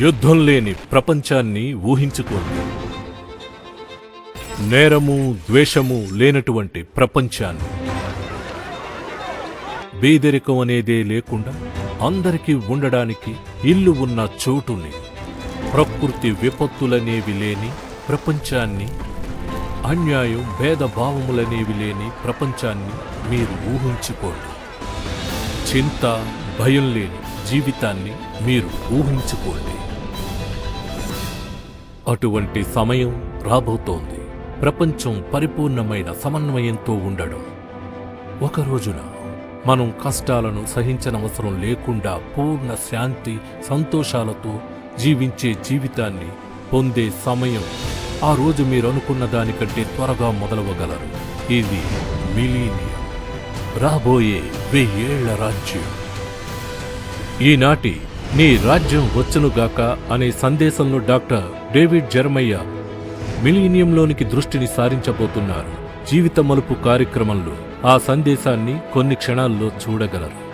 యుద్ధం లేని ప్రపంచాన్ని ఊహించుకోండి. నేరము ద్వేషము లేనటువంటి ప్రపంచాన్ని. బీదరికం అనేదే లేకుండా అందరికీ ఉండడానికి ఇల్లు ఉన్న చోటుని ప్రకృతి విపత్తులనేవి లేని ప్రపంచాన్ని అన్యాయం భేదభావములనేవి లేని ప్రపంచాన్ని మీరు ఊహించుకోండి. చింత భయం లేని జీవితాన్ని మీరు ఊహించుకోండి. అటువంటి సమయం రాబోతోంది. ప్రపంచం పరిపూర్ణమైన సమన్వయంతో ఉండడం. ఒక రోజున మనం కష్టాలను సహించనవసరం లేకుండా పూర్ణ శాంతి సంతోషాలతో జీవించే జీవితాన్ని పొందే సమయం. ఆ రోజు మీరు అనుకున్న దానికంటే త్వరగా మొదలవగలరు. ఇది మిలీనియం. రాబోయే వెయ్యేళ్ళ రాజ్యం. ఈనాటి నీ రాజ్యం వచ్చునుగాక అనే సందేశంలో డాక్టర్ డేవిడ్ జర్మయ్య మిలీనియంలోనికి దృష్టిని సారించబోతున్నారు జీవిత మలుపు కార్యక్రమంలో. ఆ సందేశాన్ని కొన్ని క్షణాల్లో చూడగలరు.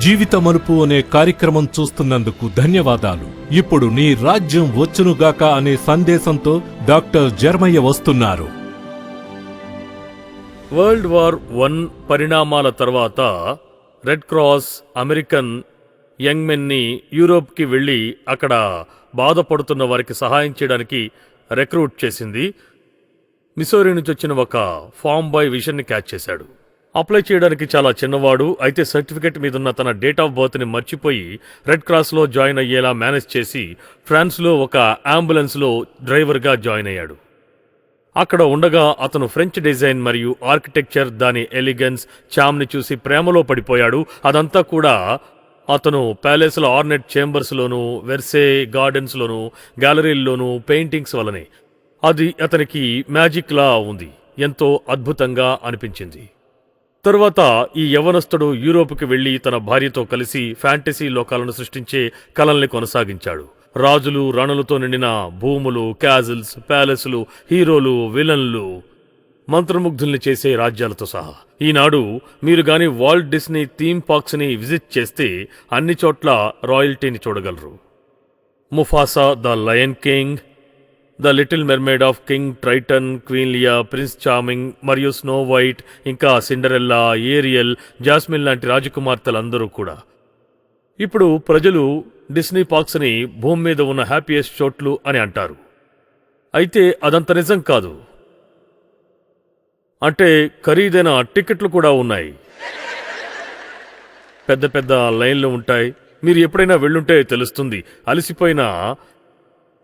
జీవిత మలుపు అనే కార్యక్రమం చూస్తున్నందుకు ధన్యవాదాలు. ఇప్పుడు నీ రాజ్యం వచ్చునుగాక అనే సందేశంతో డాక్టర్ జర్మయ్య వస్తున్నారు. వరల్డ్ వార్ వన్ పరిణామాల తర్వాత రెడ్ క్రాస్ అమెరికన్ యంగ్ మెన్ని యూరోప్కి వెళ్ళి అక్కడ బాధపడుతున్న వారికి సహాయం చేయడానికి రిక్రూట్ చేసింది. మిసోరీ నుంచి వచ్చిన ఒక ఫామ్ బాయ్ విషన్ని క్యాచ్ చేశాడు. అప్లై చేయడానికి చాలా చిన్నవాడు అయితే సర్టిఫికెట్ మీదున్న తన డేట్ ఆఫ్ బర్త్ని మర్చిపోయి రెడ్ క్రాస్లో జాయిన్ అయ్యేలా మేనేజ్ చేసి ఫ్రాన్స్లో ఒక అంబులెన్స్లో డ్రైవర్గా జాయిన్ అయ్యాడు. అక్కడ ఉండగా అతను ఫ్రెంచ్ డిజైన్ మరియు ఆర్కిటెక్చర్ దాని ఎలిగెన్స్ చామ్ని చూసి ప్రేమలో పడిపోయాడు. అదంతా కూడా అతను ప్యాలెస్ల ఆర్నెట్ చేంబర్స్లోను వెర్సే గార్డెన్స్లోను గ్యాలరీల్లోనూ పెయింటింగ్స్ వలనే. అది అతనికి మ్యాజిక్ లా ఉంది. ఎంతో అద్భుతంగా అనిపించింది. తరువాత ఈ యవనస్తుడు యూరోప్కి వెళ్ళి తన భార్యతో కలిసి ఫ్యాంటసీ లోకాలను సృష్టించే కలల్ని కొనసాగించాడు. రాజులు రణులతో నిండిన భూములు క్యాజిల్స్ ప్యాలెస్లు హీరోలు విలన్లు మంత్రముగ్ధుల్ని చేసే రాజ్యాలతో సహా. ఈనాడు మీరు గాని వాల్ట్ డిస్నీ థీమ్ పార్క్స్ని విజిట్ చేస్తే అన్ని చోట్ల రాయల్టీని చూడగలరు. Mufasa the Lion King the Little Mermaid of King Triton queen Leah Prince Charming మరియు స్నో వైట్ ఇంకా సిండరెల్లా ఏరియల్ జాస్మిన్ లాంటి రాజకుమార్తెలందరూ కూడా. ఇప్పుడు ప్రజలు డిస్నీ పార్క్స్ని భూమి మీద ఉన్న హ్యాపీయెస్ట్ చోట్లు అని అంటారు. అయితే అదంత నిజం కాదు. అంటే ఖరీదైన టికెట్లు కూడా ఉన్నాయి. పెద్ద పెద్ద లైన్లు ఉంటాయి. మీరు ఎప్పుడైనా వెళ్ళుంటే తెలుస్తుంది. అలసిపోయిన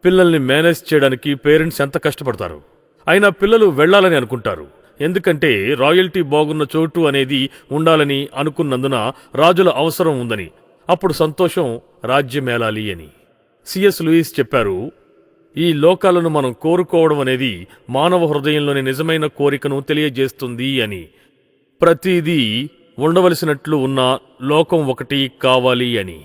పిల్లల్ని మేనేజ్ చేయడానికి పేరెంట్స్ ఎంత కష్టపడతారు. అయినా పిల్లలు వెళ్ళాలని అనుకుంటారు. ఎందుకంటే రాయల్టీ బాగున్న చోటు అనేది ఉండాలని అనుకున్నందున రాజుల అవసరం ఉందని అప్పుడు సంతోషం రాజ్యమేలాలి అని. సిఎస్ లూయిస్ చెప్పారు ఈ లోకాలను మనం కోరుకోవడం అనేది మానవ హృదయంలోని నిజమైన కోరికను తెలియజేస్తుంది అని. ప్రతిదీ ఉండవలసినట్లు ఉన్న లోకం ఒకటి కావాలి అని.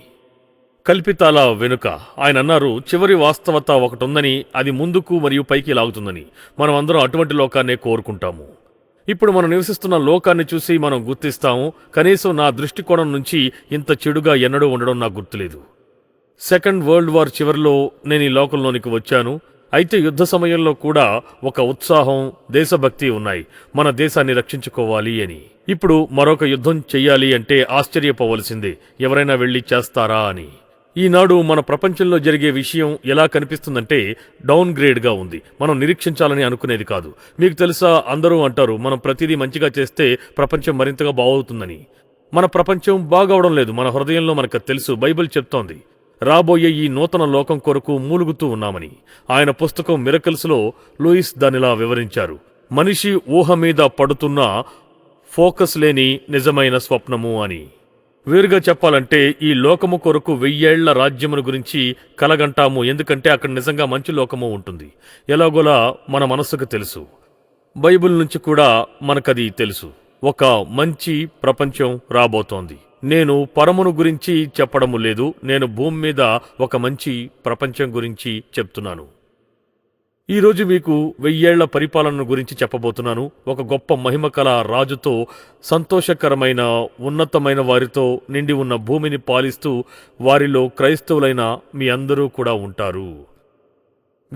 కల్పితాల వెనుక ఆయన అన్నారు చివరి వాస్తవత ఒకటుందని అది ముందుకు మరియు పైకి లాగుతుందని. మనం అందరం అటువంటి లోకాన్నే కోరుకుంటాము. ఇప్పుడు మనం నివసిస్తున్న లోకాన్ని చూసి మనం గుర్తిస్తాము. కనీసం నా దృష్టికోణం నుంచి ఇంత చెడుగా ఎన్నడూ ఉండడం నాకు గుర్తులేదు. సెకండ్ వరల్డ్ వార్ చివరిలో నేను ఈ లోకంలోనికి వచ్చాను. అయితే యుద్ధ సమయంలో కూడా ఒక ఉత్సాహం దేశభక్తి ఉన్నాయి. మన దేశాన్ని రక్షించుకోవాలి అని. ఇప్పుడు మరొక యుద్ధం చెయ్యాలి అంటే ఆశ్చర్యపోవలసిందే. ఎవరైనా వెళ్ళి చేస్తారా అని. ఈనాడు మన ప్రపంచంలో జరిగే విషయం ఎలా కనిపిస్తుందంటే డౌన్ గ్రేడ్గా ఉంది. మనం నిరీక్షించాలని అనుకునేది కాదు. మీకు తెలుసా అందరూ అంటారు మనం ప్రతిదీ మంచిగా చేస్తే ప్రపంచం మరింతగా బాగవుతుందని. మన ప్రపంచం బాగవడం లేదు. మన హృదయంలో మనకు తెలుసు బైబిల్ చెప్తోంది. రాబోయే ఈ నూతన లోకం కొరకు మూలుగుతూ ఉన్నామని. ఆయన పుస్తకం మిరకల్స్లో లూయిస్ దానిలా వివరించారు. మనిషి ఊహ మీద పడుతున్న ఫోకస్ లేని నిజమైన స్వప్నము అని. వేరుగా చెప్పాలంటే ఈ లోకము కొరకు వెయ్యేళ్ళ రాజ్యమును గురించి కలగంటాము. ఎందుకంటే అక్కడ నిజంగా మంచి లోకము ఉంటుంది. ఎలాగోలా మన మనస్సుకు తెలుసు. బైబిల్ నుంచి కూడా మనకది తెలుసు. ఒక మంచి ప్రపంచం రాబోతోంది. నేను పరమును గురించి చెప్పడము లేదు. నేను భూమి మీద ఒక మంచి ప్రపంచం గురించి చెప్తున్నాను. ఈరోజు మీకు వెయ్యేళ్ళ పరిపాలన గురించి చెప్పబోతున్నాను. ఒక గొప్ప మహిమ కల రాజుతో సంతోషకరమైన ఉన్నతమైన వారితో నిండి ఉన్న భూమిని పాలిస్తూ వారిలో క్రైస్తవులైన మీ అందరూ కూడా ఉంటారు.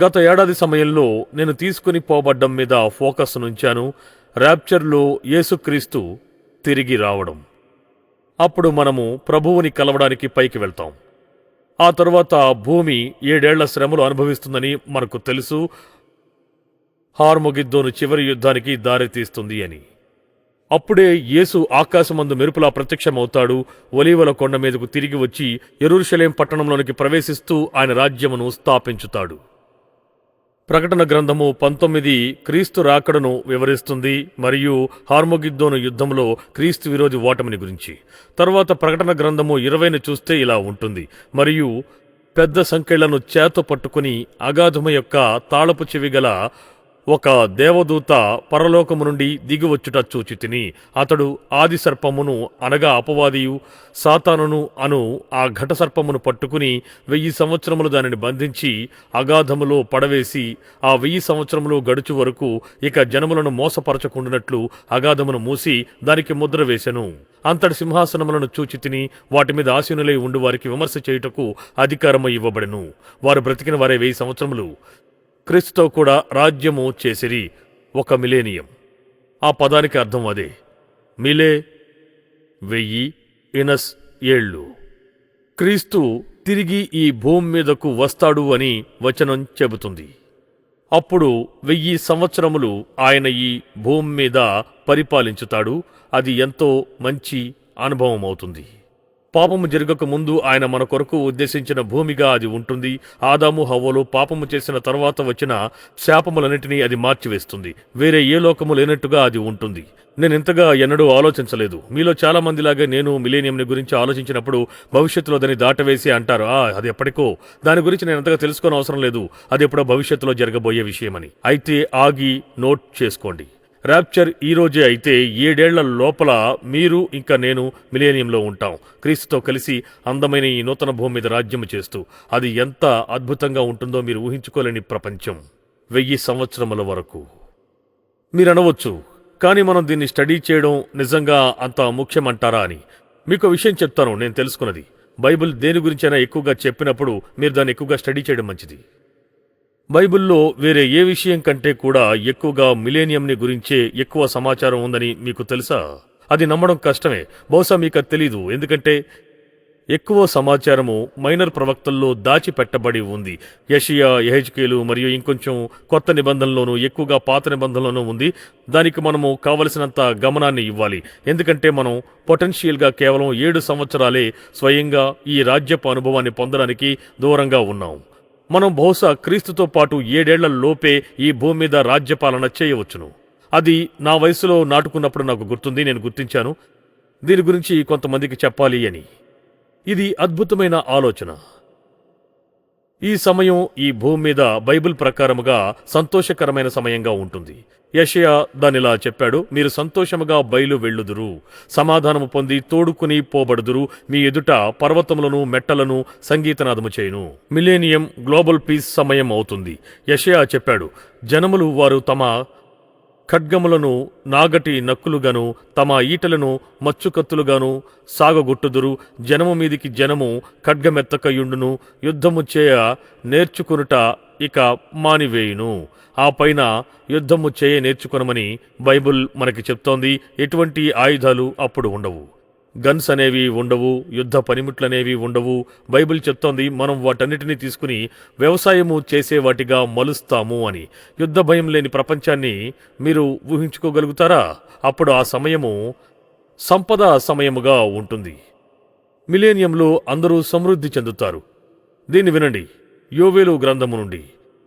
గత ఏడాది సమయంలో నేను తీసుకుని పోబడ్డం మీద ఫోకస్ నుంచాను. ర్యాప్చర్లో యేసుక్రీస్తు తిరిగి రావడం. అప్పుడు మనము ప్రభువుని కలవడానికి పైకి వెళ్తాం. ఆ తర్వాత భూమి ఏడేళ్ళ శ్రమలు అనుభవిస్తుందని మనకు తెలుసు. హార్మొగిద్దోను చివరి యుద్ధానికి దారితీస్తుంది అని. అప్పుడే యేసు ఆకాశమందు మెరుపులా ప్రత్యక్షమవుతాడు. ఒలీవల కొండ మీదకు తిరిగి వచ్చి ఎరుషలేం పట్టణంలోనికి ప్రవేశిస్తూ ఆయన రాజ్యమును స్థాపించుతాడు. ప్రకటన గ్రంథము పంతొమ్మిది క్రీస్తు రాకడను వివరిస్తుంది మరియు హార్మోగిద్దోను యుద్ధంలో క్రీస్తు విరోధి ఓటమిని గురించి. తర్వాత ప్రకటన గ్రంథము ఇరవైని చూస్తే ఇలా ఉంటుంది. మరియు పెద్ద సంఖ్యలను చేత పట్టుకుని అగాధము యొక్క తాళపు చెవి గల ఒక దేవదూత పరలోకము నుండి దిగివచ్చుట చూచి తిని అతడు ఆది సర్పమును అనగా అపవాదియు సాతానును అను ఆ ఘట సర్పమును పట్టుకుని వెయ్యి సంవత్సరములు దానిని బంధించి అగాధములో పడవేసి ఆ వెయ్యి సంవత్సరములు గడుచు వరకు ఇక జనములను మోసపరచకుండానట్లు అగాధమును మూసి దానికి ముద్ర వేశను అంతటి సింహాసనములను చూచి తిని వాటి మీద ఆసీనులై ఉండి వారికి విమర్శ చేయుటకు అధికారము ఇవ్వబడెను. వారు బ్రతికిన వారే వెయ్యి సంవత్సరములు. క్రీస్తుతో కూడా రాజ్యము చేసిరి ఒక మిలేనియం. ఆ పదానికి అర్థం అదే. మిలే వెయ్యి ఇనస్ ఏళ్ళు. క్రీస్తు తిరిగి ఈ భూమి మీదకు వస్తాడు అని వచనం చెబుతుంది. అప్పుడు వెయ్యి సంవత్సరములు ఆయన ఈ భూమి మీద పరిపాలించుతాడు. అది ఎంతో మంచి అనుభవం అవుతుంది పాపము జరగక ముందు ఆయన మన కొరకు ఉద్దేశించిన భూమిగా అది ఉంటుంది. ఆదాము హవ్వలు పాపము చేసిన తర్వాత వచ్చిన శాపములన్నిటినీ అది మార్చివేస్తుంది. వేరే ఏ లోకము లేనట్టుగా అది ఉంటుంది. నేను ఇంతగా ఎన్నడూ ఆలోచించలేదు. మీలో చాలా మందిలాగే నేను మిలేనియంని గురించి ఆలోచించినప్పుడు భవిష్యత్తులో దాన్ని దాటవేసి అంటారు ఆ అది ఎప్పటికో. దాని గురించి నేను ఎంతగా తెలుసుకోని అవసరం లేదు. అది ఎప్పుడో భవిష్యత్తులో జరగబోయే విషయమని. అయితే ఆగి నోట్ చేసుకోండి. ర్యాప్చర్ ఈ రోజే అయితే ఏడేళ్ళ లోపల మీరు ఇంకా నేను మిలేనియంలో ఉంటాం. క్రీస్తుతో కలిసి అందమైన ఈ నూతన భూమి మీద రాజ్యం చేస్తూ అది ఎంత అద్భుతంగా ఉంటుందో మీరు ఊహించుకోలేని ప్రపంచం. వెయ్యి సంవత్సరముల వరకు. మీరు అనవచ్చు కానీ మనం దీన్ని స్టడీ చేయడం నిజంగా అంత ముఖ్యమంటారా అని. మీకు విషయం చెప్తాను నేను తెలుసుకున్నది. బైబిల్ దేని గురించైనా ఎక్కువగా చెప్పినప్పుడు మీరు దాన్ని ఎక్కువగా స్టడీ చేయడం మంచిది. బైబిల్లో వేరే ఏ విషయం కంటే కూడా ఎక్కువగా మిలేనియంని గురించే ఎక్కువ సమాచారం ఉందని మీకు తెలుసా? అది నమ్మడం కష్టమే. బహుశా మీకు అది తెలీదు. ఎందుకంటే ఎక్కువ సమాచారము మైనర్ ప్రవక్తల్లో దాచిపెట్టబడి ఉంది. యషియా ఎహెచ్కేలు మరియు ఇంకొంచెం కొత్త నిబంధనలోనూ ఎక్కువగా పాత నిబంధనలోనూ ఉంది. దానికి మనము కావలసినంత గమనాన్ని ఇవ్వాలి. ఎందుకంటే మనం పొటెన్షియల్గా కేవలం ఏడు సంవత్సరాలే స్వయంగా ఈ రాజ్యపు అనుభవాన్ని పొందడానికి దూరంగా ఉన్నాం. మనం బహుశా క్రీస్తుతో పాటు ఏడేళ్ళ లోపే ఈ భూమి మీద రాజ్యపాలన చేయవచ్చును. అది నా వయసులో నాటుకున్నప్పుడు నాకు గుర్తుంది నేను గుర్తించాను. దీని గురించి కొంతమందికి చెప్పాలి అని. ఇది అద్భుతమైన ఆలోచన. ఈ సమయం ఈ భూమి మీద బైబిల్ ప్రకారముగా సంతోషకరమైన సమయంగా ఉంటుంది. యషయా దానిలా చెప్పాడు మీరు సంతోషముగా బయలు వెళ్ళుదురు సమాధానము పొంది తోడుకుని పోబడుదురు మీ ఎదుట పర్వతములను మెట్టలను సంగీతనాదము చేయును. మిలేనియం గ్లోబల్ పీస్ సమయం అవుతుంది. యషయా చెప్పాడు జనములు వారు తమ ఖడ్గములను నాగటి నక్కులుగాను తమ ఈటలను మచ్చుకత్తులుగాను సాగగొట్టుదురు జనము మీదికి జనము ఖడ్గమెత్తకయుండును యుద్ధము చేయ నేర్చుకునుట ఇక మానివేయును. ఆ పైన యుద్ధము చేయ నేర్చుకొనమని బైబుల్ మనకి చెప్తోంది. ఎటువంటి ఆయుధాలు అప్పుడు ఉండవు. గన్స్ అనేవి ఉండవు యుద్ధ పనిముట్లనేవి ఉండవు. బైబిల్ చెప్తోంది మనం వాటన్నిటినీ తీసుకుని వ్యవసాయము చేసే వాటిగా మలుస్తాము అని. యుద్ధ భయం లేని ప్రపంచాన్ని మీరు ఊహించుకోగలుగుతారా? అప్పుడు ఆ సమయము సంపద సమయముగా ఉంటుంది. మిలేనియంలో అందరూ సమృద్ధి చెందుతారు. దీన్ని వినండి. యోవేలు గ్రంథము నుండి.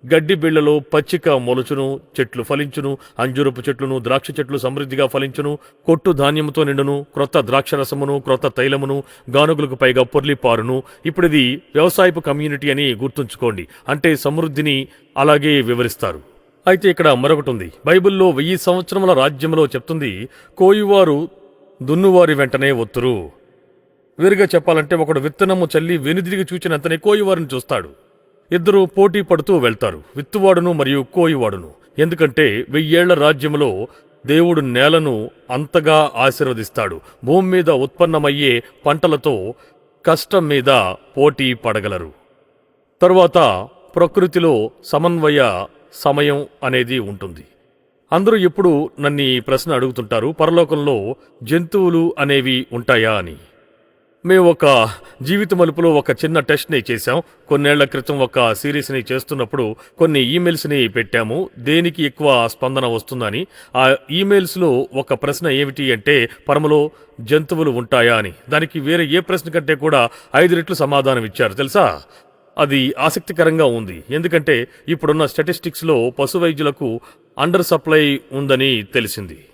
గడ్డి బిళ్ళలో పచ్చిక మొలుచును చెట్లు ఫలించును అంజురపు చెట్లును ద్రాక్ష చెట్లు సమృద్ధిగా ఫలించును కొట్టు ధాన్యముతో నిండును క్రొత్త ద్రాక్షరసమును క్రొత్త తైలమును గానుగులకు పైగా పొర్లి పారును ఇప్పుడు ఇది వ్యవసాయపు కమ్యూనిటీ అని గుర్తుంచుకోండి. అంటే సమృద్ధిని అలాగే వివరిస్తారు. అయితే ఇక్కడ మరొకటి ఉంది. బైబిల్లో వెయ్యి సంవత్సరముల రాజ్యంలో చెప్తుంది కోయివారు దున్నువారి వెంటనే ఒత్తురు. వేరుగా చెప్పాలంటే ఒకడు విత్తనము చల్లి వెనుదిరిగి చూచినంతనే కోయువారిని చూస్తాడు. ఇద్దరు పోటీ పడుతూ వెళ్తారు. విత్తువాడును మరియు కోయివాడును. ఎందుకంటే వెయ్యేళ్ళ రాజ్యములో దేవుడు నేలను అంతగా ఆశీర్వదిస్తాడు. భూమి మీద ఉత్పన్నమయ్యే పంటలతో కష్టం మీద పోటీ పడగలరు. తరువాత ప్రకృతిలో సమన్వయ సమయం అనేది ఉంటుంది. అందరూ ఎప్పుడు నన్ను ఈ ప్రశ్న అడుగుతుంటారు. పరలోకంలో జంతువులు అనేవి ఉంటాయా అని. మేము ఒక జీవిత మలుపులో ఒక చిన్న టెస్ట్ని చేశాం. కొన్నేళ్ళ క్రితం ఒక సిరీస్ని చేస్తున్నప్పుడు కొన్ని ఈమెయిల్స్ని పెట్టాము. దేనికి ఎక్కువ స్పందన వస్తుందని. ఆ ఈమెయిల్స్లో ఒక ప్రశ్న ఏమిటి అంటే పరమలో జంతువులు ఉంటాయా అని. దానికి వేరే ఏ ప్రశ్న కంటే కూడా ఐదు రెట్లు సమాధానం ఇచ్చారు తెలుసా? అది ఆసక్తికరంగా ఉంది. ఎందుకంటే ఇప్పుడున్న స్టాటిస్టిక్స్లో పశు వైద్యులకు అండర్ సప్లై ఉందని తెలిసింది.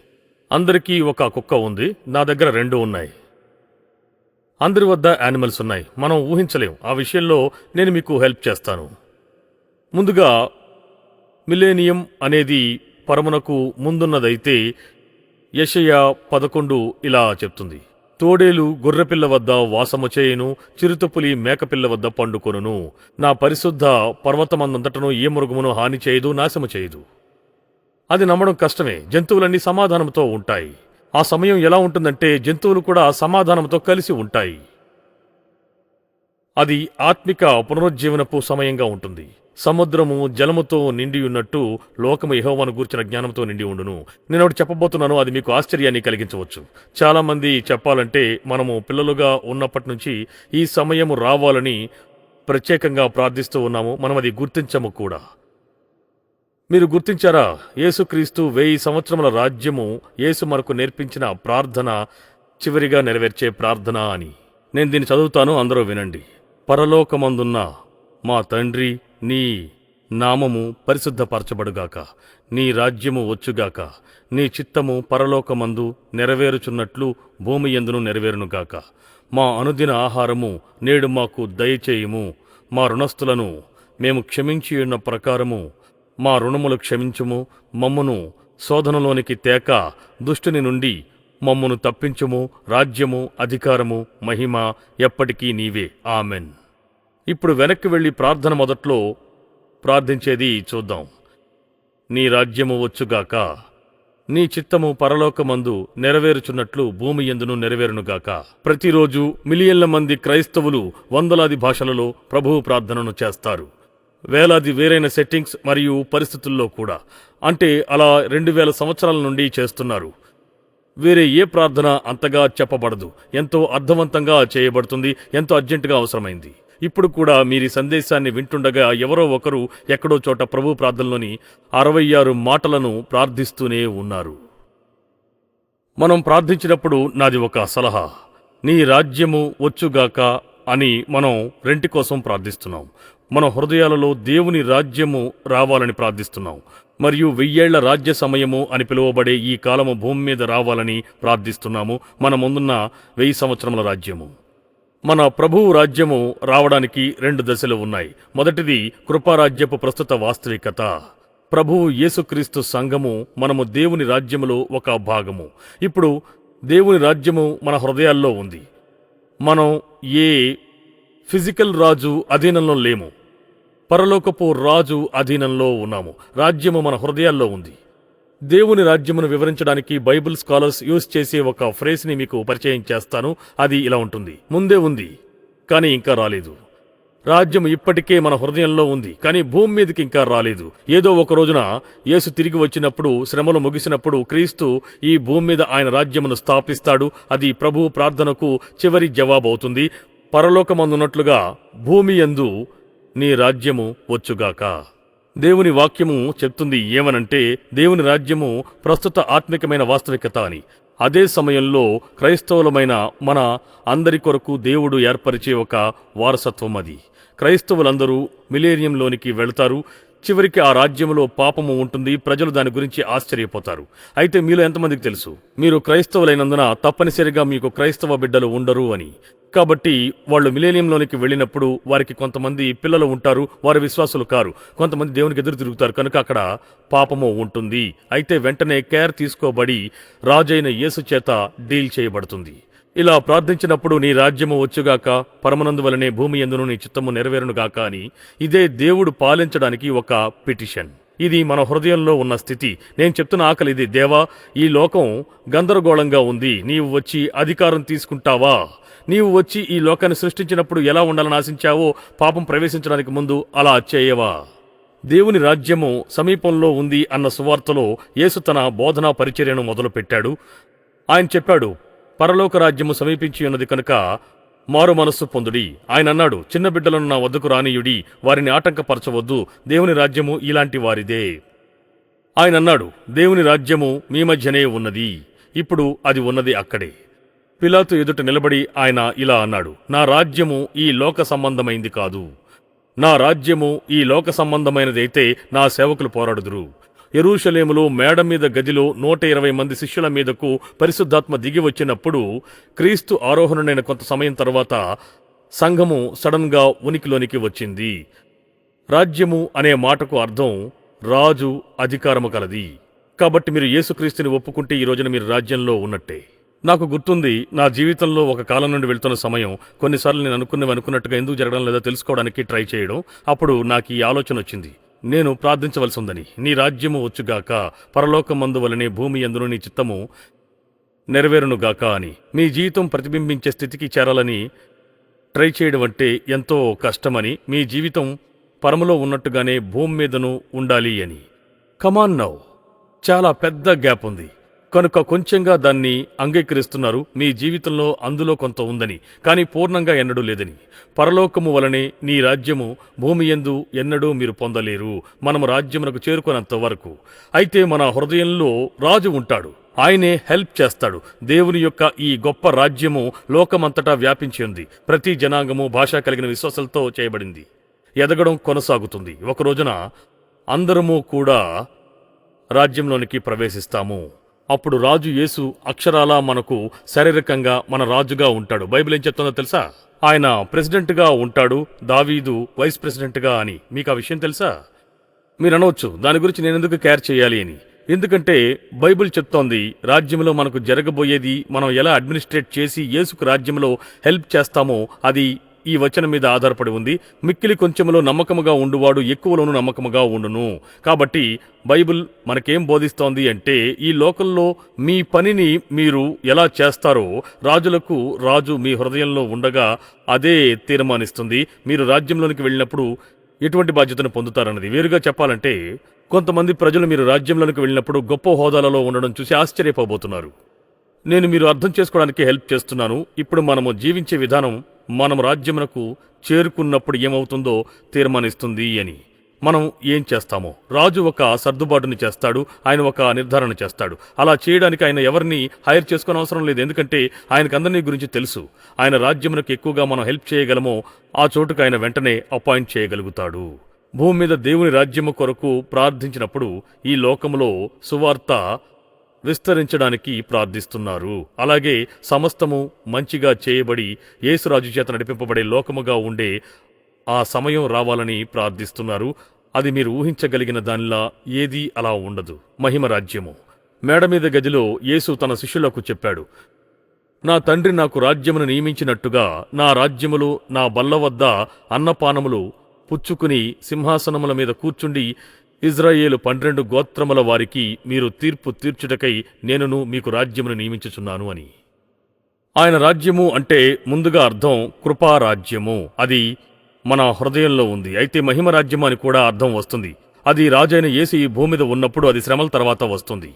అందరికీ ఒక కుక్క ఉంది. నా దగ్గర రెండు ఉన్నాయి. అందరి వద్ద యానిమల్స్ ఉన్నాయి. మనం ఊహించలేం. ఆ విషయంలో నేను మీకు హెల్ప్ చేస్తాను. ముందుగా మిలేనియం అనేది పరమునకు ముందున్నదైతే యషయ పదకొండు ఇలా చెప్తుంది. తోడేలు గొర్రెపిల్ల వద్ద వాసము చేయును చిరుతపులి మేకపిల్ల వద్ద పండుకొనును. నా పరిశుద్ధ పర్వతమందంతటను ఏ మృగమును హాని చేయదు నాశము చేయదు. అది నమ్మడం కష్టమే. జంతువులన్నీ సమాధానంతో ఉంటాయి. ఆ సమయం ఎలా ఉంటుందంటే జంతువులు కూడా సమాధానంతో కలిసి ఉంటాయి. అది ఆత్మిక పునరుజ్జీవనపు సమయంగా ఉంటుంది. సముద్రము జలముతో నిండి ఉన్నట్టు లోకము యహోవను గూర్చిన జ్ఞానంతో నిండి ఉండును. నేను ఒకటి చెప్పబోతున్నాను అది మీకు ఆశ్చర్యాన్ని కలిగించవచ్చు. చాలామంది చెప్పాలంటే మనము పిల్లలుగా ఉన్నప్పటి నుంచి ఈ సమయము రావాలని ప్రత్యేకంగా ప్రార్థిస్తూ ఉన్నాము మనం అది గుర్తించము కూడా. మీరు గుర్తించారా? యేసుక్రీస్తు వెయ్యి సంవత్సరముల రాజ్యము యేసు మనకు నేర్పించిన ప్రార్థన చివరిగా నెరవేర్చే ప్రార్థన అని. నేను దీన్ని చదువుతాను అందరూ వినండి. పరలోకమందున్న మా తండ్రి నీ నామము పరిశుద్ధపరచబడుగాక. నీ రాజ్యము వచ్చుగాక. నీ చిత్తము పరలోకమందు నెరవేరుచున్నట్లు భూమి ఎందును నెరవేరునుగాక. మా అనుదిన ఆహారము నేడు మాకు దయచేయుము. మా రుణస్థులను మేము క్షమించి ఉన్న ప్రకారము మా రుణములు క్షమించుము మమ్మును శోధనలోనికి తేక దుష్టుని నుండి మమ్మును తప్పించుము రాజ్యము అధికారము మహిమ ఎప్పటికీ నీవే. ఆమెన్. ఇప్పుడు వెనక్కి వెళ్ళి ప్రార్థన మొదట్లో ప్రార్థించేది చూద్దాం. నీ రాజ్యము వచ్చుగాక నీ చిత్తము పరలోకమందు నెరవేరుచున్నట్లు భూమి ఎందును నెరవేరునుగాక. ప్రతిరోజు మిలియన్ల మంది క్రైస్తవులు వందలాది భాషలలో ప్రభువు ప్రార్థనను చేస్తారు. వేలాది వేరైన సెట్టింగ్స్ మరియు పరిస్థితుల్లో కూడా. అంటే అలా రెండు వేల సంవత్సరాల నుండి చేస్తున్నారు. వేరే ఏ ప్రార్థన అంతగా చెప్పబడదు. ఎంతో అర్థవంతంగా చేయబడుతుంది. ఎంతో అర్జెంటుగా అవసరమైంది. ఇప్పుడు కూడా మీరు సందేశాన్ని వింటుండగా ఎవరో ఒకరు ఎక్కడో చోట ప్రభు ప్రార్థనలోని అరవై ఆరు మాటలను ప్రార్థిస్తూనే ఉన్నారు. మనం ప్రార్థించినప్పుడు నాది ఒక సలహా. నీ రాజ్యము వచ్చుగాక అని మనం రెంటి కోసం ప్రార్థిస్తున్నాం. మన హృదయాలలో దేవుని రాజ్యము రావాలని ప్రార్థిస్తున్నాం. మరియు వెయ్యేళ్ళ రాజ్య సమయము అని పిలువబడే ఈ కాలము భూమి మీద రావాలని ప్రార్థిస్తున్నాము. మన ముందున్న వెయ్యి సంవత్సరముల రాజ్యము. మన ప్రభువు రాజ్యము రావడానికి రెండు దశలు ఉన్నాయి. మొదటిది కృపారాజ్యపు ప్రస్తుత వాస్తవికత. ప్రభువు యేసుక్రీస్తు సంఘము మనము దేవుని రాజ్యములో ఒక భాగము. ఇప్పుడు దేవుని రాజ్యము మన హృదయాల్లో ఉంది. మనం ఏ ఫిజికల్ రాజు అధీనంలో లేము. పరలోకపు రాజు అధీనంలో ఉన్నాము. రాజ్యము మన హృదయాల్లో ఉంది. దేవుని రాజ్యమును వివరించడానికి బైబిల్ స్కాలర్స్ యూజ్ చేసే ఒక ఫ్రేస్ని మీకు పరిచయం చేస్తాను. అది ఇలా ఉంటుంది. ముందే ఉంది కానీ ఇంకా రాలేదు. రాజ్యం ఇప్పటికే మన హృదయంలో ఉంది కానీ భూమి మీదకి ఇంకా రాలేదు. ఏదో ఒక రోజున యేసు తిరిగి వచ్చినప్పుడు శ్రమలు ముగిసినప్పుడు క్రీస్తు ఈ భూమి మీద ఆయన రాజ్యమును స్థాపిస్తాడు. అది ప్రభు ప్రార్థనకు చివరి జవాబు అవుతుంది. పరలోకమందున్నట్లుగా భూమి యందు నీ రాజ్యము వచ్చుగాక. దేవుని వాక్యము చెప్తుంది ఏమనంటే దేవుని రాజ్యము ప్రస్తుత ఆత్మికమైన వాస్తవికత అని. అదే సమయంలో క్రైస్తవులమైన మన అందరి కొరకు దేవుడు ఏర్పరిచే ఒక వారసత్వం అది. క్రైస్తవులందరూ మిలేనియంలోనికి వెళ్తారు చివరికి ఆ రాజ్యంలో పాపము ఉంటుంది. ప్రజలు దాని గురించి ఆశ్చర్యపోతారు. అయితే మీలో ఎంతమందికి తెలుసు? మీరు క్రైస్తవులైనందున తప్పనిసరిగా మీకు క్రైస్తవ బిడ్డలు ఉండరు అని. కాబట్టి వాళ్ళు మిలేనియంలోనికి వెళ్ళినప్పుడు వారికి కొంతమంది పిల్లలు ఉంటారు. వారి విశ్వాసులు కారు. కొంతమంది దేవునికి ఎదురు తిరుగుతారు. కనుక అక్కడ పాపము ఉంటుంది. అయితే వెంటనే కేర్ తీసుకోబడి రాజైన యేసు చేత డీల్ చేయబడుతుంది. ఇలా ప్రార్థించినప్పుడు నీ రాజ్యము వచ్చుగాక పరమనందు వలనే భూమి ఎందును నీ చిత్తము నెరవేరునుగాక అని ఇదే దేవుడు పాలించడానికి ఒక పిటిషన్. ఇది మన హృదయంలో ఉన్న స్థితి. నేను చెప్తున్న ఆకలి ఇది. దేవా ఈ లోకం గందరగోళంగా ఉంది. నీవు వచ్చి అధికారం తీసుకుంటావా? నీవు వచ్చి ఈ లోకాన్ని సృష్టించినప్పుడు ఎలా ఉండాలని ఆశించావో పాపం ప్రవేశించడానికి ముందు అలా చేయవా? దేవుని రాజ్యము సమీపంలో ఉంది అన్న సువార్తలో యేసు తన బోధనా పరిచర్యను మొదలుపెట్టాడు. ఆయన చెప్పాడు పరలోక రాజ్యము సమీపించి ఉన్నది కనుక మారు మనస్సు పొందుడి. ఆయన అన్నాడు చిన్న బిడ్డలను నా వద్దకు రానియుడి వారిని ఆటంకపరచవద్దు. దేవుని రాజ్యము ఇలాంటి వారిదే. ఆయన అన్నాడు దేవుని రాజ్యము మీ మధ్యనే ఉన్నది. ఇప్పుడు అది ఉన్నది అక్కడే. పిలాతు ఎదుట నిలబడి ఆయన ఇలా అన్నాడు నా రాజ్యము ఈ లోక సంబంధమైంది కాదు. నా రాజ్యము ఈ లోక సంబంధమైనదైతే నా సేవకులు పోరాడుదురు. ఎరూషలేములో మేడ మీద గదిలో నూట ఇరవై మంది శిష్యుల మీదకు పరిశుద్ధాత్మ దిగి వచ్చినప్పుడు క్రీస్తు ఆరోహణనైన కొంత సమయం తర్వాత సంఘము సడన్గా ఉనికిలోనికి వచ్చింది. రాజ్యము అనే మాటకు అర్థం రాజు అధికారము కలది. కాబట్టి మీరు యేసుక్రీస్తుని ఒప్పుకుంటే ఈ రోజున మీరు రాజ్యంలో ఉన్నట్టే. నాకు గుర్తుంది నా జీవితంలో ఒక కాలం నుండి వెళ్తున్న సమయం. కొన్నిసార్లు నేను అనుకున్నవి అనుకున్నట్టుగా ఎందుకు జరగడం లేదో తెలుసుకోవడానికి ట్రై చేయడం. అప్పుడు నాకు ఈ ఆలోచన వచ్చింది. నేను ప్రార్థించవలసి ఉందని నీ రాజ్యము వచ్చుగాక పరలోకం మందు వలనే భూమి ఎందును నీ చిత్తము నెరవేరునుగాక అని. మీ జీవితం ప్రతిబింబించే స్థితికి చేరాలని ట్రై చేయడం అంటే ఎంతో కష్టమని. మీ జీవితం పరములో ఉన్నట్టుగానే భూమి మీదను ఉండాలి అని. Come on now. చాలా పెద్ద గ్యాప్ ఉంది. కనుక కొంచెంగా దాన్ని అంగీకరిస్తున్నారు మీ జీవితంలో అందులో కొంత ఉందని కానీ పూర్ణంగా ఎన్నడూ లేదని. పరలోకము వలనే నీ రాజ్యము భూమి ఎందు ఎన్నడూ మీరు పొందలేరు. మనము రాజ్యమునకు చేరుకున్నంత వరకు. అయితే మన హృదయంలో రాజు ఉంటాడు. ఆయనే హెల్ప్ చేస్తాడు. దేవుని యొక్క ఈ గొప్ప రాజ్యము లోకమంతటా వ్యాపించి ఉంది. ప్రతి జనాంగము భాష కలిగిన విశ్వాసాలతో చేయబడింది. ఎదగడం కొనసాగుతుంది. ఒక రోజున అందరము కూడా రాజ్యంలోనికి ప్రవేశిస్తాము. అప్పుడు రాజు యేసు అక్షరాలా మనకు శారీరకంగా మన రాజుగా ఉంటాడు. బైబిల్ ఏం చెప్తుందో తెలుసా? ఆయన ప్రెసిడెంట్గా ఉంటాడు దావీదు వైస్ ప్రెసిడెంట్గా అని. మీకు ఆ విషయం తెలుసా? మీరు అనవచ్చు దాని గురించి నేను ఎందుకు కేర్ చేయాలి అని. ఎందుకంటే బైబిల్ చెప్తోంది రాజ్యంలో మనకు జరగబోయేది మనం ఎలా అడ్మినిస్ట్రేట్ చేసి యేసుకు రాజ్యంలో హెల్ప్ చేస్తామో అది ఈ వచనం మీద ఆధారపడి ఉంది. మిక్కిలి కొంచెంలో నమ్మకముగా ఉండువాడు ఎక్కువలోనూ నమ్మకముగా ఉండును. కాబట్టి బైబిల్ మనకేం బోధిస్తోంది అంటే ఈ లోకంలో మీ పనిని మీరు ఎలా చేస్తారో రాజులకు రాజు మీ హృదయంలో ఉండగా అదే తీర్మానిస్తుంది. మీరు రాజ్యంలోనికి వెళ్ళినప్పుడు ఎటువంటి బాధ్యతను పొందుతారన్నది. వేరుగా చెప్పాలంటే కొంతమంది ప్రజలు మీరు రాజ్యంలోనికి వెళ్ళినప్పుడు గొప్ప హోదాలలో ఉండడం చూసి ఆశ్చర్యపోబోతున్నారు. నేను మీరు అర్థం చేసుకోవడానికి హెల్ప్ చేస్తున్నాను. ఇప్పుడు మనము జీవించే విధానం మనం రాజ్యమునకు చేరుకున్నప్పుడు ఏమవుతుందో తీర్మానిస్తుంది అని. మనం ఏం చేస్తామో? రాజు ఒక సర్దుబాటుని చేస్తాడు ఆయన ఒక నిర్ధారణ చేస్తాడు. అలా చేయడానికి ఆయన ఎవరిని హైర్ చేసుకునే అవసరం లేదు ఎందుకంటే ఆయనకు అందరినీ గురించి తెలుసు. ఆయన రాజ్యమునకు ఎక్కువగా మనం హెల్ప్ చేయగలమో ఆ చోటుకు ఆయన వెంటనే అపాయింట్ చేయగలుగుతాడు. భూమి మీద దేవుని రాజ్యము కొరకు ప్రార్థించినప్పుడు ఈ లోకములో సువార్త విస్తరించడానికి ప్రార్థిస్తున్నారు. అలాగే సమస్తము మంచిగా చేయబడి యేసురాజు చేత నడిపింపబడే లోకముగా ఉండే ఆ సమయం రావాలని ప్రార్థిస్తున్నారు. అది మీరు ఊహించగలిగిన దానిలా ఏదీ అలా ఉండదు. మహిమ రాజ్యము. మేడ మీద గదిలో యేసు తన శిష్యులకు చెప్పాడు నా తండ్రి నాకు రాజ్యమును నియమించినట్టుగా నా రాజ్యములు నా బల్ల వద్ద అన్నపానములు పుచ్చుకుని సింహాసనముల మీద కూర్చుండి ఇజ్రాయేలు పన్నెండు గోత్రముల వారికి మీరు తీర్పు తీర్చుటకై నేనును మీకు రాజ్యమును నియమించుచున్నాను అని. ఆయన రాజ్యము అంటే ముందుగా అర్థం కృపారాజ్యము. అది మన హృదయంలో ఉంది. అయితే మహిమ రాజ్యము అని కూడా అర్థం వస్తుంది. అది రాజైన యేసు ఈ భూమి మీద ఉన్నప్పుడు అది శ్రమల తర్వాత వస్తుంది.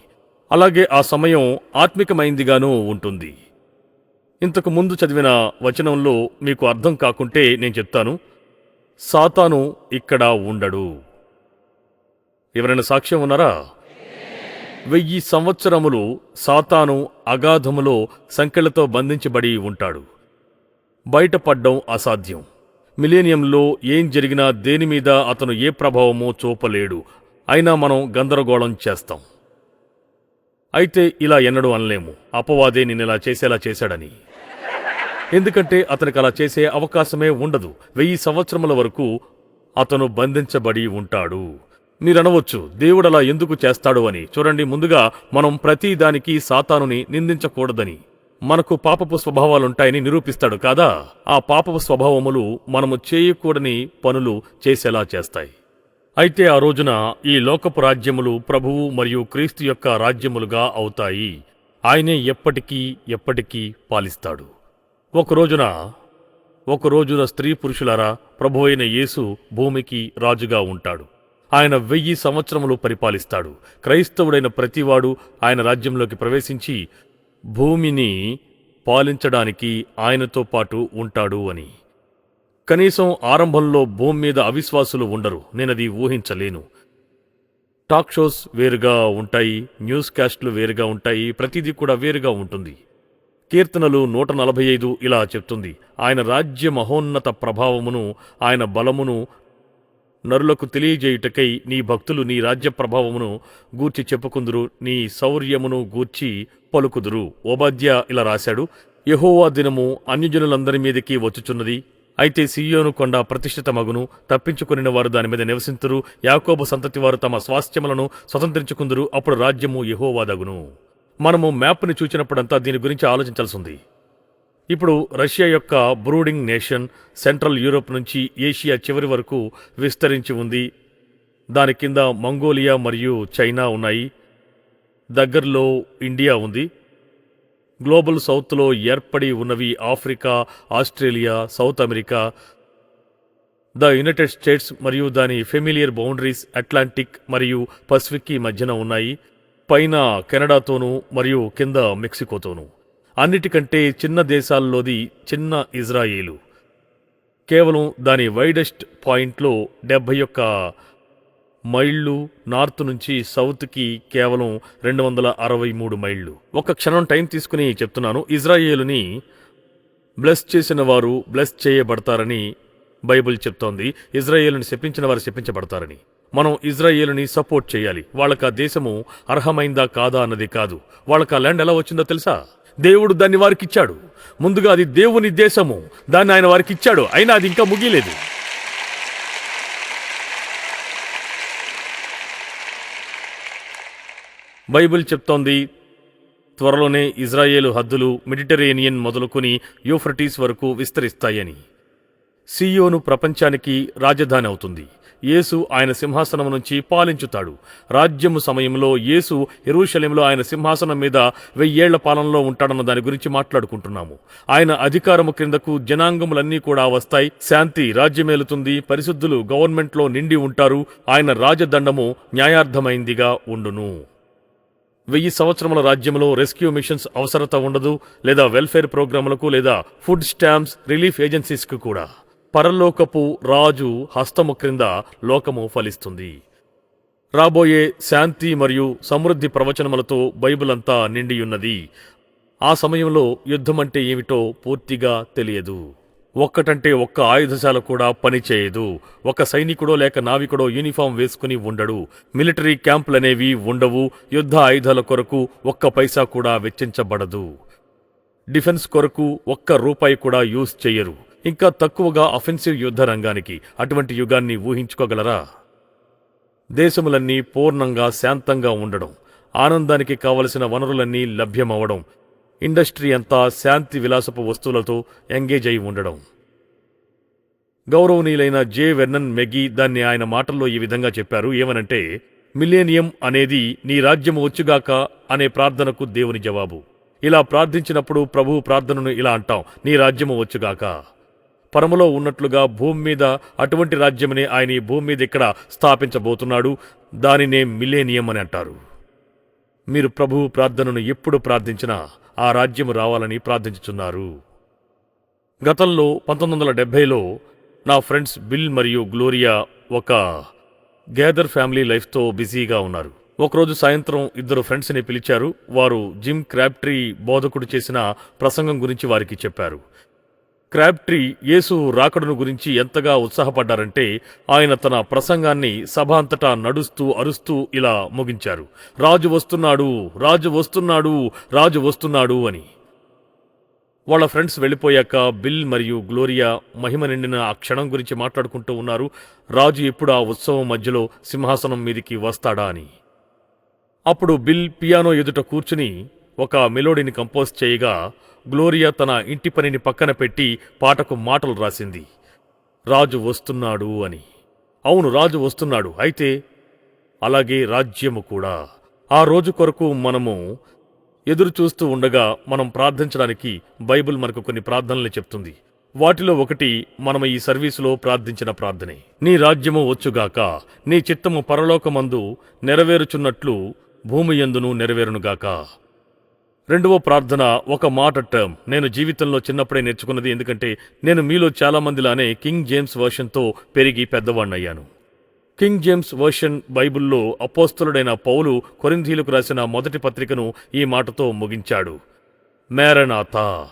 అలాగే ఆ సమయం ఆత్మికమైందిగానూ ఉంటుంది. ఇంతకు ముందు చదివిన వచనంలో మీకు అర్థం కాకుంటే నేను చెప్తాను. సాతాను ఇక్కడ ఉండడు. ఎవరైనా సాక్ష్యం ఉన్నారా? వెయ్యి సంవత్సరములు సాతాను అగాధములో సంఖ్యలతో బంధించబడి ఉంటాడు. బయటపడ్డం అసాధ్యం. మిలేనియంలో ఏం జరిగినా దేని మీద అతను ఏ ప్రభావమో చూపలేడు. అయినా మనం గందరగోళం చేస్తాం. అయితే ఇలా ఎన్నడూ అనలేము. అపవాదే నిన్నిలా చేసేలా చేశాడని. ఎందుకంటే అతనికి అలా చేసే అవకాశమే ఉండదు. వెయ్యి సంవత్సరముల వరకు అతను బంధించబడి ఉంటాడు. మీరనవచ్చు దేవుడలా ఎందుకు చేస్తాడు అని. చూడండి ముందుగా మనం ప్రతి దానికి సాతానుని నిందించకూడదని. మనకు పాపపు స్వభావాలుంటాయని నిరూపిస్తాడు కాదా? ఆ పాపపు స్వభావములు మనము చేయకూడని పనులు చేసేలా చేస్తాయి. అయితే ఆ రోజున ఈ లోకపు రాజ్యములు ప్రభువు మరియు క్రీస్తు యొక్క రాజ్యములుగా అవుతాయి. ఆయనే ఎప్పటికీ ఎప్పటికీ పాలిస్తాడు. ఒక రోజున ఒక రోజున స్త్రీ పురుషులారా ప్రభు అయిన యేసు భూమికి రాజుగా ఉంటాడు. ఆయన వెయ్యి సంవత్సరములు పరిపాలిస్తాడు. క్రైస్తవుడైన ప్రతివాడు ఆయన రాజ్యంలోకి ప్రవేశించి భూమిని పాలించడానికి ఆయనతో పాటు ఉంటాడు అని. కనీసం ఆరంభంలో భూమి మీద అవిశ్వాసులు ఉండరు. నేనది ఊహించలేను. టాక్ షోస్ వేరుగా ఉంటాయి. న్యూస్ కాస్ట్లు వేరుగా ఉంటాయి. ప్రతిదీ కూడా వేరుగా ఉంటుంది. కీర్తనలు నూట నలభై ఐదు ఇలా చెప్తుంది. ఆయన రాజ్య మహోన్నత ప్రభావమును ఆయన బలమును నరులకు తెలియజేయుటకై నీ భక్తులు నీ రాజ్య ప్రభావమును గూర్చి చెప్పుకుందురు నీ శౌర్యమును గూర్చి పలుకుదురు. ఓబాధ్య ఇలా రాశాడు యహోవా దినము అన్యజనులందరి మీదకి వచ్చుచున్నది. అయితే సియోను కొండ ప్రతిష్ఠిత మగును తప్పించుకుని వారు దాని మీద నివసింతురు. యాకోబు సంతతి వారు తమ స్వాస్థ్యములను స్వతంత్రించుకుందురు అప్పుడు రాజ్యము యహోవాదగును. మనము మ్యాప్ని చూచినప్పుడంతా దీని గురించి ఆలోచించాల్సింది ఇప్పుడు రష్యా యొక్క బ్రూడింగ్ నేషన్ సెంట్రల్ యూరోప్ నుంచి ఏషియా చివరి వరకు విస్తరించి ఉంది. దాని కింద మంగోలియా మరియు చైనా ఉన్నాయి. దగ్గరలో ఇండియా ఉంది. గ్లోబల్ సౌత్లో ఏర్పడి ఉన్నవి Africa Australia South America. The United States మరియు దాని ఫెమిలియర్ బౌండరీస్ అట్లాంటిక్ మరియు పసిఫిక్కి మధ్యన ఉన్నాయి. పైన కెనడాతోనూ మరియు కింద మెక్సికోతోనూ. అన్నిటికంటే చిన్న దేశాల్లోది చిన్న ఇజ్రాయేలు. కేవలం దాని వైడెస్ట్ పాయింట్లో డెబ్భై ఒక్క మైళ్ళు నార్త్ నుంచి సౌత్కి కేవలం రెండు వందల అరవై మూడు మైళ్ళు. ఒక క్షణం టైం తీసుకుని చెప్తున్నాను. ఇజ్రాయేలుని బ్లెస్ చేసిన వారు బ్లెస్ చేయబడతారని బైబిల్ చెప్తోంది. ఇజ్రాయేలుని శపించిన వారు శపించబడతారని. మనం ఇజ్రాయేలుని సపోర్ట్ చేయాలి. వాళ్ళకి ఆ దేశము అర్హమైందా కాదా అన్నది కాదు. వాళ్ళకి ఆ ల్యాండ్ ఎలా వచ్చిందో తెలుసా? దేవుడు దాన్ని వారికి ఇచ్చాడు ముందుగా అది దేవుని దేశము. దాన్ని ఆయన వారికి ఇచ్చాడు అయినా అది ఇంకా ముగిలేదు బైబిల్ చెప్తోంది త్వరలోనే ఇజ్రాయేలు హద్దులు మెడిటరేనియన్ మొదలుకొని యూఫ్రటీస్ వరకు విస్తరిస్తాయని. సియోను ప్రపంచానికి రాజధాని అవుతుంది. యేసు ఆయన సింహాసనం నుంచి పాలించుతాడు. రాజ్యము సమయంలో యేసు ఎరుషలేంలో ఆయన సింహాసనం మీద వెయ్యేళ్ళ పాలనలో ఉంటాడన్న దాని గురించి మాట్లాడుకుంటున్నాము. ఆయన అధికారము క్రిందకు జనాంగములన్నీ కూడా వస్తాయి. శాంతి రాజ్యమేలుతుంది. పరిశుద్ధులు గవర్నమెంట్లో నిండి ఉంటారు. ఆయన రాజదండము న్యాయార్థమైందిగా ఉండును. వెయ్యి సంవత్సరముల రాజ్యంలో రెస్క్యూ మిషన్స్ అవసరత ఉండదు. లేదా వెల్ఫేర్ ప్రోగ్రాములకు లేదా ఫుడ్ స్టాంప్స్ రిలీఫ్ ఏజెన్సీస్కు కూడా. పరలోకపు రాజు హస్తము క్రింద లోకము ఫలిస్తుంది. రాబోయే శాంతి మరియు సమృద్ధి ప్రవచనములతో బైబిల్ అంతా నిండియున్నది. ఆ సమయంలో యుద్ధమంటే ఏమిటో పూర్తిగా తెలియదు. ఒక్కటంటే ఒక్క ఆయుధశాల కూడా పనిచేయదు. ఒక సైనికుడో లేక నావికుడో యూనిఫామ్ వేసుకుని ఉండడు. మిలిటరీ క్యాంపులనేవి ఉండవు. యుద్ధ ఆయుధాల కొరకు ఒక్క పైసా కూడా వెచ్చించబడదు. డిఫెన్స్ కొరకు ఒక్క రూపాయి కూడా యూజ్ చేయరు ఇంకా తక్కువగా అఫెన్సివ్ యుద్ధ రంగానికి అటువంటి యుగాన్ని ఊహించుకోగలరా? దేశములన్నీ పూర్ణంగా శాంతంగా ఉండడం ఆనందానికి కావలసిన వనరులన్నీ లభ్యమవడం ఇండస్ట్రీ అంతా శాంతి విలాసపు వస్తువులతో ఎంగేజ్ అయి ఉండడం. గౌరవనీయులైన జే. వెర్నన్ మెగ్గి దాన్ని ఆయన మాటల్లో ఈ విధంగా చెప్పారు ఏమనంటే మిలేనియం అనేది నీ రాజ్యము వచ్చుగాక అనే ప్రార్థనకు దేవుని జవాబు. ఇలా ప్రార్థించినప్పుడు ప్రభు ప్రార్థనను ఇలా అంటాం నీ రాజ్యము వచ్చుగాక పరములో ఉన్నట్లుగా భూమి మీద అటువంటి రాజ్యమనే ఆయన ఈ భూమి మీద ఇక్కడ స్థాపించబోతున్నాడు. దానినే మిలేనియం అని అంటారు. మీరు ప్రభువు ప్రార్థనను ఎప్పుడు ప్రార్థించినా ఆ రాజ్యము రావాలని ప్రార్థించుచున్నారు. గతంలో పంతొమ్మిది వందల డెబ్బైలో నా ఫ్రెండ్స్ బిల్ మరియు గ్లోరియా ఒక గ్యాదర్ ఫ్యామిలీ లైఫ్తో బిజీగా ఉన్నారు. ఒకరోజు సాయంత్రం ఇద్దరు ఫ్రెండ్స్ని పిలిచారు. వారు జిమ్ క్రాప్ట్రీ బోధకుడు చేసిన ప్రసంగం గురించి వారికి చెప్పారు. క్రాప్ట్రీ యేసు రాకడును గురించి ఎంతగా ఉత్సాహపడ్డారంటే ఆయన తన ప్రసంగాన్ని సభ అంతటా నడుస్తూ అరుస్తూ ఇలా ముగించారు. రాజు వస్తున్నాడు రాజు వస్తున్నాడు రాజు వస్తున్నాడు అని. వాళ్ళ ఫ్రెండ్స్ వెళ్ళిపోయాక బిల్ మరియు గ్లోరియా మహిమ నిండిన ఆ క్షణం గురించి మాట్లాడుకుంటూ ఉన్నారు. రాజు ఎప్పుడు ఆ ఉత్సవం మధ్యలో సింహాసనం మీదికి వస్తాడా అని. అప్పుడు బిల్ పియానో ఎదుట కూర్చుని ఒక మెలోడీని కంపోజ్ చేయగా గ్లోరియా తన ఇంటి పనిని పక్కన పెట్టి పాటకు మాటలు రాసింది. రాజు వస్తున్నాడు అని. అవును రాజు వస్తున్నాడు. అయితే అలాగే రాజ్యము కూడా. ఆ రోజు కొరకు మనము ఎదురు చూస్తూ ఉండగా మనం ప్రార్థించడానికి బైబిల్ మనకు కొన్ని ప్రార్థనలు చెప్తుంది. వాటిలో ఒకటి మనం ఈ సర్వీసులో ప్రార్థించిన ప్రార్థనే. నీ రాజ్యము వచ్చుగాక నీ చిత్తము పరలోకమందు నెరవేరుచున్నట్లు భూమి యందును నెరవేరునుగాక. రెండవ ప్రార్థన ఒక మాట టర్మ్ నేను జీవితంలో చిన్నప్పుడే నేర్చుకున్నది ఎందుకంటే నేను మీలో చాలా మందిలానే కింగ్ జేమ్స్ వర్షన్తో పెరిగి పెద్దవాణ్ణయ్యాను. కింగ్ జేమ్స్ వర్షన్ బైబిల్లో అపోస్తలుడైన పౌలు కొరింధీలకు రాసిన మొదటి పత్రికను ఈ మాటతో ముగించాడు. మేరనాథా!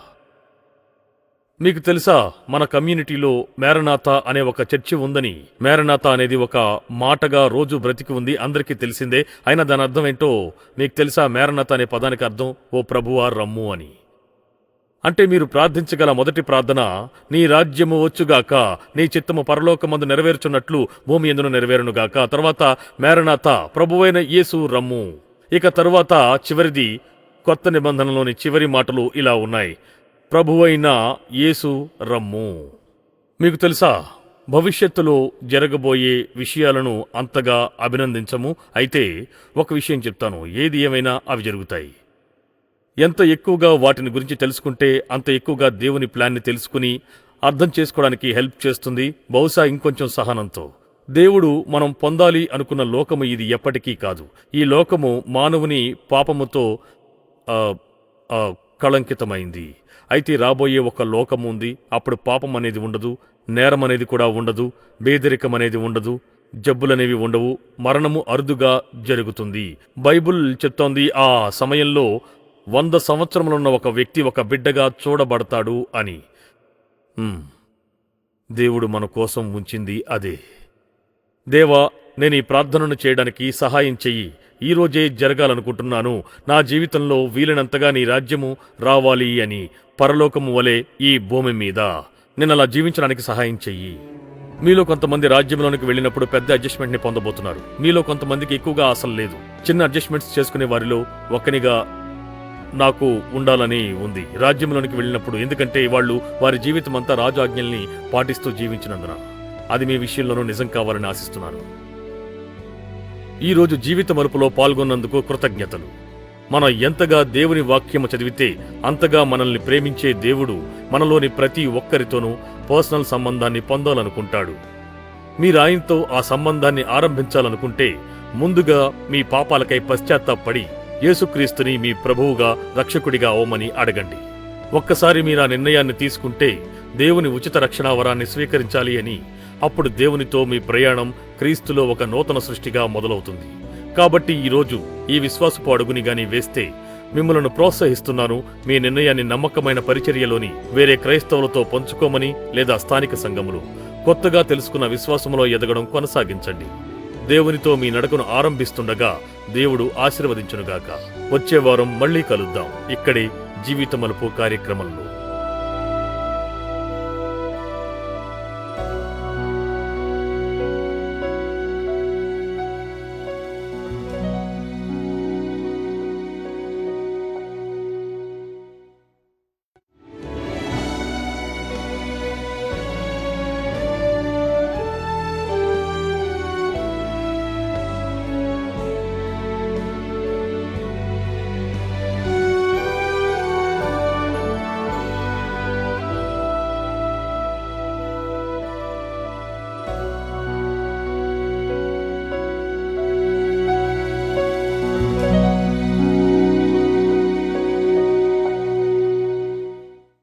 మీకు తెలుసా మన కమ్యూనిటీలో మేరనాథ అనే ఒక చర్చి ఉందని. మేరనాథ అనేది ఒక మాటగా రోజు బ్రతికి ఉంది అందరికీ తెలిసిందే. అయినా దాని అర్థం ఏంటో మీకు తెలుసా మేరనాథ అనే పదానికి అర్థం ఓ ప్రభువా రమ్ము అని. అంటే మీరు ప్రార్థించగల మొదటి ప్రార్థన నీ రాజ్యము వచ్చుగాక నీ చిత్తము పరలోకమందు నెరవేర్చున్నట్లు భూమి ఎందును నెరవేరునుగాక. తర్వాత మేరనాథ ప్రభువైన యేసు రమ్ము. ఇక తరువాత చివరిది కొత్త నిబంధనలోని చివరి మాటలు ఇలా ఉన్నాయి. ప్రభువైన యేసు రమ్ము. మీకు తెలుసా భవిష్యత్తులో జరగబోయే విషయాలను అంతగా అభినందించము. అయితే ఒక విషయం చెప్తాను ఏది ఏమైనా అవి జరుగుతాయి. ఎంత ఎక్కువగా వాటిని గురించి తెలుసుకుంటే అంత ఎక్కువగా దేవుని ప్లాన్ని తెలుసుకుని అర్థం చేసుకోవడానికి హెల్ప్ చేస్తుంది బహుశా ఇంకొంచెం సహనంతో. దేవుడు మనం పొందాలి అనుకున్న లోకము ఇది ఎప్పటికీ కాదు. ఈ లోకము మానవుని పాపముతో కళంకితమైంది. అయితే రాబోయే ఒక లోకము ఉంది. అప్పుడు పాపం అనేది ఉండదు. నేరం అనేది కూడా ఉండదు. బేదరికం అనేది ఉండదు. జబ్బులనేవి ఉండవు. మరణము అరుదుగా జరుగుతుంది. బైబుల్ చెప్తోంది ఆ సమయంలో వంద సంవత్సరములున్న ఒక వ్యక్తి ఒక బిడ్డగా చూడబడతాడు అని. దేవుడు మన కోసం ఉంచింది అదే. దేవా నేను ఈ ప్రార్థనను చేయడానికి సహాయం చెయ్యి. ఈ రోజే జరగాలనుకుంటున్నాను. నా జీవితంలో వీలైనంతగా నీ రాజ్యము రావాలి అని పరలోకము వలె ఈ భూమి మీద. నేను అలా జీవించడానికి సహాయం చెయ్యి. మీలో కొంతమంది రాజ్యంలోనికి వెళ్ళినప్పుడు పెద్ద అడ్జస్ట్మెంట్ని పొందబోతున్నారు. మీలో కొంతమందికి ఎక్కువగా ఆశలు లేదు. చిన్న అడ్జస్ట్మెంట్స్ చేసుకునే వారిలో ఒకనిగా నాకు ఉండాలని ఉంది. రాజ్యంలోనికి వెళ్ళినప్పుడు ఎందుకంటే వాళ్ళు వారి జీవితం అంతా రాజు ఆజ్ఞల్ని పాటిస్తూ జీవించినందున. అది మీ విషయంలోనూ నిజం కావాలని ఆశిస్తున్నాను. ఈ రోజు జీవిత మలుపులో పాల్గొన్నందుకు కృతజ్ఞతలు. మనం ఎంతగా దేవుని వాక్యము చదివితే అంతగా మనల్ని ప్రేమించే దేవుడు మనలోని ప్రతి ఒక్కరితోనూ పర్సనల్ సంబంధాన్ని పొందాలనుకుంటాడు. మీరు ఆయనతో ఆ సంబంధాన్ని ఆరంభించాలనుకుంటే ముందుగా మీ పాపాలకై పశ్చాత్తాపడి యేసుక్రీస్తుని మీ ప్రభువుగా రక్షకుడిగా అవమని అడగండి. ఒక్కసారి మీరు ఆ నిర్ణయాన్ని తీసుకుంటే దేవుని ఉచిత రక్షణా వరాన్ని స్వీకరించాలి అని అప్పుడు దేవునితో మీ ప్రయాణం క్రీస్తులో ఒక నూతన సృష్టిగా మొదలవుతుంది. కాబట్టి ఈరోజు ఈ విశ్వాసపు అడుగుని గాని వేస్తే మిమ్మలను ప్రోత్సహిస్తున్నాను మీ నిర్ణయాన్ని నమ్మకమైన పరిచర్యలోని వేరే క్రైస్తవులతో పంచుకోమని లేదా స్థానిక సంఘములు. కొత్తగా తెలుసుకున్న విశ్వాసములో ఎదగడం కొనసాగించండి. దేవునితో మీ నడకను ఆరంభిస్తుండగా దేవుడు ఆశీర్వదించునుగాక. వచ్చే వారం మళ్ళీ కలుద్దాం. ఇక్కడే జీవితమలుపు కార్యక్రమంలో